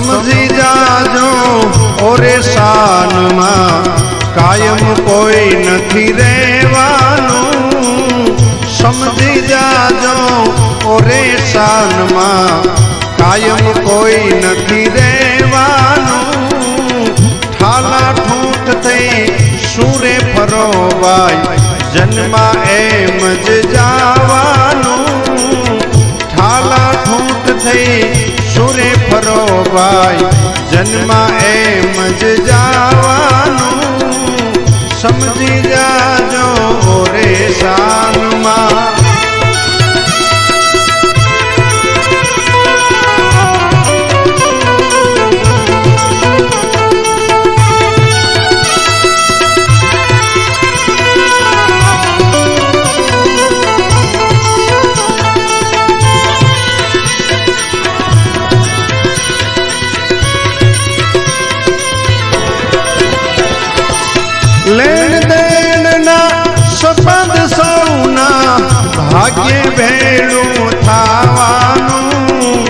સમજી જાજો ઓરે શાનમાં કાયમ કોઈ નથી રહેવાનું. સમજી જાજો ઓરે શાનમાં કાયમ કોઈ નથી રહેવાનું. ઠાલા ઠૂઠ થઈ સુરે ફરોવાય, જન્મા એમ જ જાવાનું. ઠાલા ઠૂઠ થઈ સુરે ભાઈ જન્મા એમ જ જાવાનું. સમજી જાજો ભાગ્ય ભેળું થાવાનું.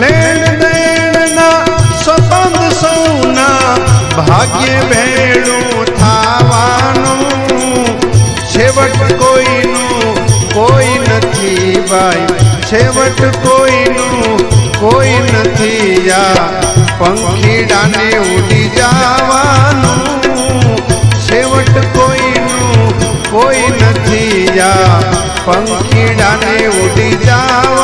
લેણ દેણના સંબંધ સૌના ભાગ્ય ભેળું થાવાનું. છેવટ કોઈનું કોઈ નથી ભાઈ. છેવટ કોઈનું કોઈ નથી યા. પંખીડાને ઉડી જવાનું. પંખીડાને ઉડી જવાનું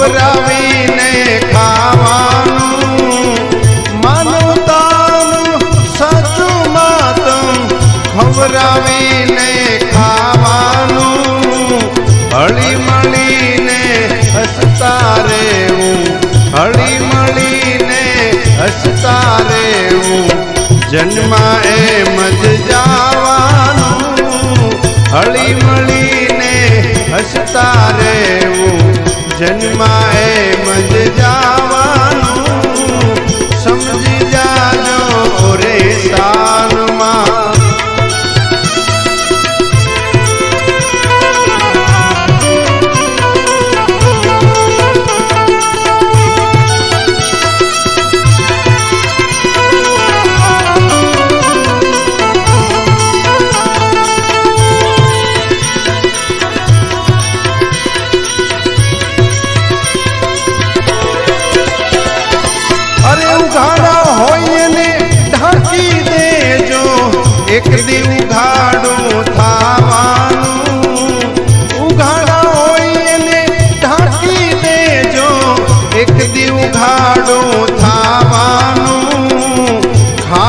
ખવડાવીને ખાવાનું. માનવતાનું સાચું માતમ ખવડાવીને ખાવાનું. હળી મળીને હસતા રહેવું હળી મળીને હસતા રહેવું. જન્મા એમ જ જાવાનું. હળી મળીને હસતા જન્મા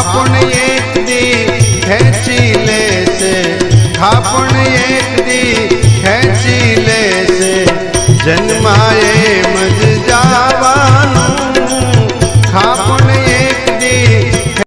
થાપણ એક દી ખેંચી લેશે. થાપણ એક દી ખેંચી લેશે. જન્માય